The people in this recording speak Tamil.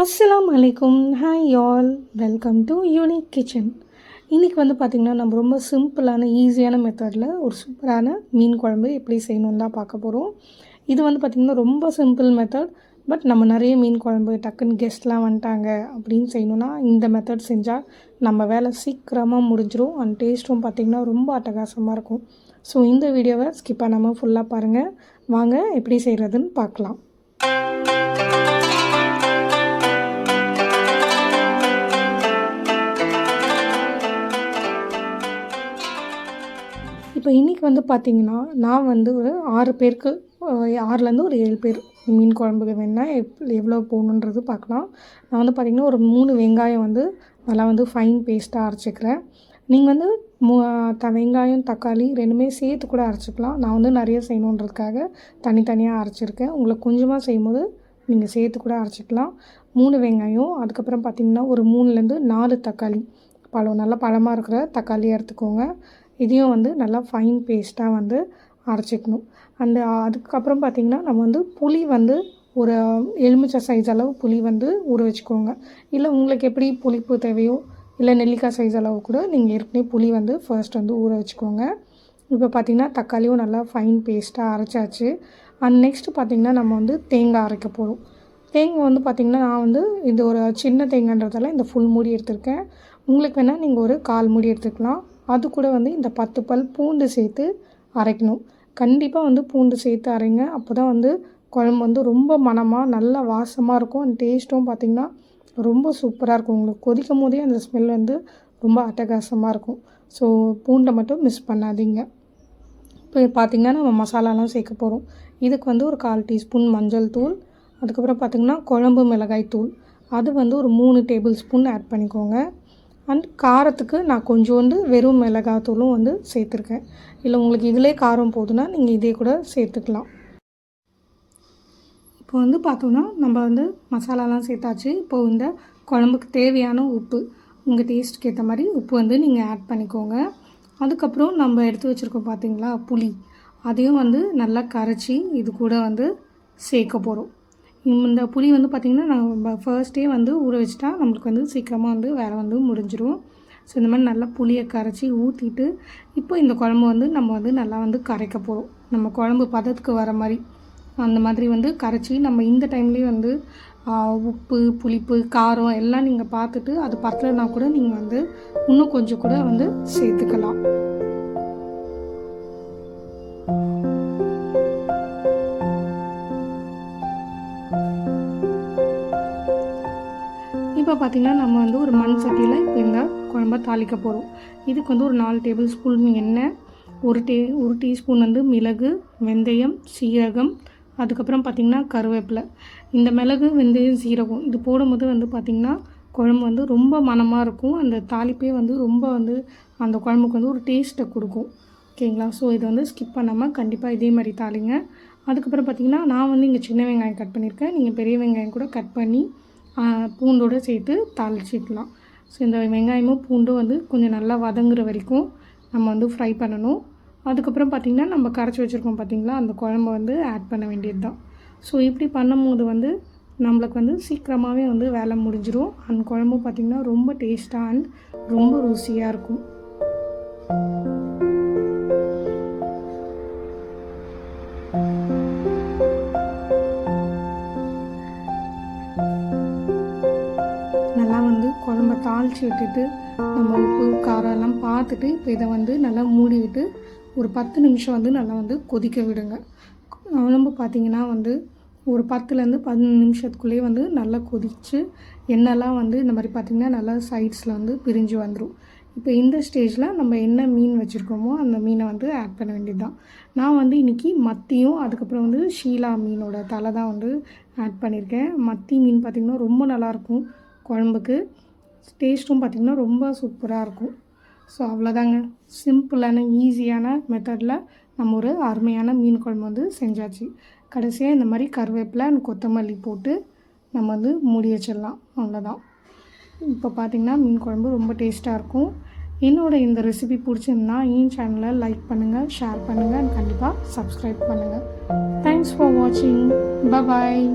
அஸ்லாம் அலைக்கும் hi all welcome to unique kitchen இன்றைக்கி வந்து பார்த்திங்கன்னா நம்ம ரொம்ப சிம்பிளான ஈஸியான மெத்தடில் ஒரு சூப்பரான மீன் குழம்பு எப்படி செய்யணுன்னு தான் பார்க்க போகிறோம் இது வந்து பார்த்திங்கன்னா ரொம்ப சிம்பிள் மெத்தட் பட் நம்ம நிறைய மீன் குழம்பு டக்குன்னு கெஸ்ட்லாம் வந்துட்டாங்க அப்படின்னு செய்யணுன்னா இந்த மெத்தட் செஞ்சால் நம்ம வேலை சீக்கிரமாக முடிஞ்சிடும் அண்ட் டேஸ்ட்டும் பார்த்திங்கன்னா ரொம்ப அட்டகாசமாக இருக்கும். ஸோ இந்த வீடியோவை ஸ்கிப் பண்ணாமல் ஃபுல்லாக பாருங்கள் வாங்க எப்படி செய்கிறதுன்னு பார்க்கலாம். வந்து பார்த்திங்கன்னா நான் வந்து ஒரு ஆறு பேருக்கு ஆறுலேருந்து ஒரு ஏழு பேர் மீன் குழம்புக்கு வேணா எப் எவ்வளோ போகணுன்றது பார்க்கலாம் நான் வந்து பார்த்திங்கன்னா ஒரு மூணு வெங்காயம் வந்து நல்லா வந்து ஃபைன் பேஸ்ட்டாக அரைச்சிக்கிறேன். நீங்கள் வந்து மூ த வெங்காயம் தக்காளி ரெண்டுமே சேர்த்து கூட அரைச்சிக்கலாம். நான் வந்து நிறைய செய்யணுன்றதுக்காக தனித்தனியாக அரைச்சிருக்கேன். உங்களுக்கு கொஞ்சமாக செய்யும்போது நீங்கள் சேர்த்து கூட அரைச்சிக்கலாம். மூணு வெங்காயம் அதுக்கப்புறம் பார்த்திங்கன்னா ஒரு மூணுலேருந்து நாலு தக்காளி. பழம் நல்லா பழமாக இருக்கிற தக்காளி எடுத்துக்கோங்க. இதையும் வந்து நல்லா ஃபைன் பேஸ்ட்டாக வந்து அரைச்சிக்கணும். அந்த அதுக்கப்புறம் பார்த்திங்கன்னா நம்ம வந்து புளி வந்து ஒரு எலுமிச்சை சைஸ் அளவு புளி வந்து ஊற வச்சுக்கோங்க. இல்லை உங்களுக்கு எப்படி புளிப்பு தேவையோ இல்லை நெல்லிக்காய் சைஸ் அளவு கூட நீங்கள் ஏற்கனவே புளி வந்து ஃபர்ஸ்ட் வந்து ஊற வச்சுக்கோங்க. இப்போ பார்த்திங்கன்னா தக்காளியும் நல்லா ஃபைன் பேஸ்ட்டாக அரைச்சாச்சு. அண்ட் நெக்ஸ்ட்டு பார்த்திங்கன்னா நம்ம வந்து தேங்காய் அரைக்க போகிறோம் தேங்காய் வந்து பார்த்திங்கன்னா நான் வந்து இது ஒரு சின்ன தேங்காய்ன்றதால இந்த ஃபுல் மூடி எடுத்திருக்கேன். உங்களுக்கு வேணால் நீங்கள் ஒரு கால் மூடி எடுத்துக்கலாம். அது கூட வந்து இந்த பத்து பல் பூண்டு சேர்த்து அரைக்கணும். கண்டிப்பாக வந்து பூண்டு சேர்த்து அரைங்க. அப்போ தான் வந்து குழம்பு வந்து ரொம்ப மணமாக நல்லா வாசமாக இருக்கும். அந்த டேஸ்ட்டும் பார்த்திங்கன்னா ரொம்ப சூப்பராக இருக்கும். உங்களுக்கு கொதிக்கும் போதே அந்த ஸ்மெல் வந்து ரொம்ப அட்டகாசமாக இருக்கும். ஸோ பூண்டை மட்டும் மிஸ் பண்ணாதீங்க. இப்போ பார்த்திங்கன்னா நம்ம மசாலாலாம் சேர்க்க போகிறோம் இதுக்கு வந்து ஒரு கால் டீஸ்பூன் மஞ்சள் தூள். அதுக்கப்புறம் பார்த்திங்கன்னா குழம்பு மிளகாய் தூள். அது வந்து ஒரு மூணு டேபிள் ஸ்பூன் ஆட் பண்ணிக்கோங்க. அண்ட் காரத்துக்கு நான் கொஞ்சோண்டு வெறும் மிளகாய் தூளும் வந்து சேர்த்துருக்கேன். இல்லை உங்களுக்கு இதிலே காரம் போதுன்னா நீங்கள் இதே கூட சேர்த்துக்கலாம். இப்போ வந்து பார்த்தோன்னா நம்ம வந்து மசாலாலாம் சேர்த்தாச்சு. இப்போ இந்த குழம்புக்கு தேவையான உப்பு உங்கள் டேஸ்ட்டுக்கு ஏற்ற மாதிரி உப்பு வந்து நீங்கள் ஆட் பண்ணிக்கோங்க. அதுக்கப்புறம் நம்ம எடுத்து வச்சுருக்கோம் பார்த்தீங்களா புளி. அதையும் வந்து நல்லா கரைச்சி இது கூட வந்து சேர்க்க போகிறோம் இந்த புளி வந்து பார்த்திங்கன்னா நம்ம ஃபர்ஸ்ட்டே வந்து ஊற வச்சுட்டா நம்மளுக்கு வந்து சீக்கிரமாக வந்து வேலை வந்து முடிஞ்சிடும் ஸோ இந்த மாதிரி நல்லா புளியை கரைச்சி ஊற்றிட்டு இப்போ இந்த குழம்பு வந்து நம்ம வந்து நல்லா வந்து கரைக்க போகிறோம் நம்ம குழம்பு பதத்துக்கு வர மாதிரி அந்த மாதிரி வந்து கரைச்சி நம்ம இந்த டைம்லேயே வந்து உப்பு புளிப்பு காரம் எல்லாம் நீங்கள் பார்த்துட்டு அது பத்தலைனா கூட நீங்கள் வந்து இன்னும் கொஞ்சம் கூட வந்து சேர்த்துக்கலாம். இப்போ பார்த்திங்கன்னா நம்ம வந்து ஒரு மண் சட்டியில் இப்போ இந்த குழம்ப தாளிக்க போகிறோம். இதுக்கு வந்து ஒரு நாலு டேபிள் ஸ்பூன் எண்ணெய் ஒரு டே ஒரு டீஸ்பூன் வந்து மிளகு வெந்தயம் சீரகம் அதுக்கப்புறம் பார்த்திங்கன்னா கருவேப்பிலை. இந்த மிளகு வெந்தயம் சீரகம் இது போடும்போது வந்து பார்த்திங்கன்னா குழம்பு வந்து ரொம்ப மணமாக இருக்கும். அந்த தாளிப்பே வந்து ரொம்ப வந்து அந்த குழம்புக்கு வந்து ஒரு டேஸ்ட்டை கொடுக்கும். ஓகேங்களா? ஸோ இதை வந்து ஸ்கிப் பண்ணாமல் கண்டிப்பாக இதே மாதிரி தாளிங்க. அதுக்கப்புறம் பார்த்திங்கன்னா நான் வந்து இங்கே சின்ன வெங்காயம் கட் பண்ணியிருக்கேன். நீங்கள் பெரிய வெங்காயம் கூட கட் பண்ணி பூண்டோடு சேர்த்து தாளிச்சிக்கலாம். ஸோ இந்த வெங்காயமும் பூண்டும் வந்து கொஞ்சம் நல்லா வதங்குற வரைக்கும் நம்ம வந்து ஃப்ரை பண்ணணும். அதுக்கப்புறம் பார்த்திங்கன்னா நம்ம கரைச்சி வச்சுருக்கோம் பார்த்திங்களா அந்த குழம்பு வந்து ஆட் பண்ண வேண்டியது தான் ஸோ இப்படி பண்ணும்போது வந்து நம்மளுக்கு வந்து சீக்கிரமாகவே வந்து வேலை முடிஞ்சிடும் அந்த குழம்பு பார்த்திங்கன்னா ரொம்ப டேஸ்ட்டாக அண்ட் ரொம்ப ருசியாக இருக்கும். நம்ம தாளித்து விட்டுட்டு நம்ம உப்பு காரம் எல்லாம் பார்த்துட்டு இப்போ இதை வந்து நல்லா மூடிவிட்டு ஒரு பத்து நிமிஷம் வந்து நல்லா வந்து கொதிக்க விடுங்க. குழம்பு பார்த்திங்கன்னா வந்து ஒரு பத்துலேருந்து பதினஞ்சு நிமிஷத்துக்குள்ளேயே வந்து நல்லா கொதித்து எண்ணெய்லாம் வந்து இந்த மாதிரி பார்த்திங்கன்னா நல்லா சைட்ஸில் வந்து பிரிஞ்சு வந்துடும் இப்போ இந்த ஸ்டேஜில் நம்ம என்ன மீன் வச்சுருக்கோமோ அந்த மீனை வந்து ஆட் பண்ண வேண்டியது தான் நான் வந்து இன்றைக்கி மத்தியும் அதுக்கப்புறம் வந்து ஷீலா மீனோட தலை தான் வந்து ஆட் பண்ணியிருக்கேன். மத்தி மீன் பார்த்திங்கன்னா ரொம்ப நல்லாயிருக்கும் குழம்புக்கு. டேஸ்ட்டும் பார்த்திங்கன்னா ரொம்ப சூப்பராக இருக்கும். ஸோ அவ்வளோதாங்க. சிம்பிளான ஈஸியான மெத்தடில் நம்ம ஒரு அருமையான மீன் குழம்பு வந்து செஞ்சாச்சு. கடைசியாக இந்த மாதிரி கருவேப்பிலை அண்ட் கொத்தமல்லி போட்டு நம்ம வந்து மூடி வச்சிடலாம். அவ்வளோதான். இப்போ பார்த்திங்கன்னா மீன் குழம்பு ரொம்ப டேஸ்ட்டாக இருக்கும். என்னோடய இந்த ரெசிபி பிடிச்சிருந்தா என் சேனலை லைக் பண்ணுங்கள் ஷேர் பண்ணுங்கள் அண்ட் கண்டிப்பாக சப்ஸ்கிரைப் பண்ணுங்கள் தேங்க்ஸ் ஃபார் வாட்சிங் பாய்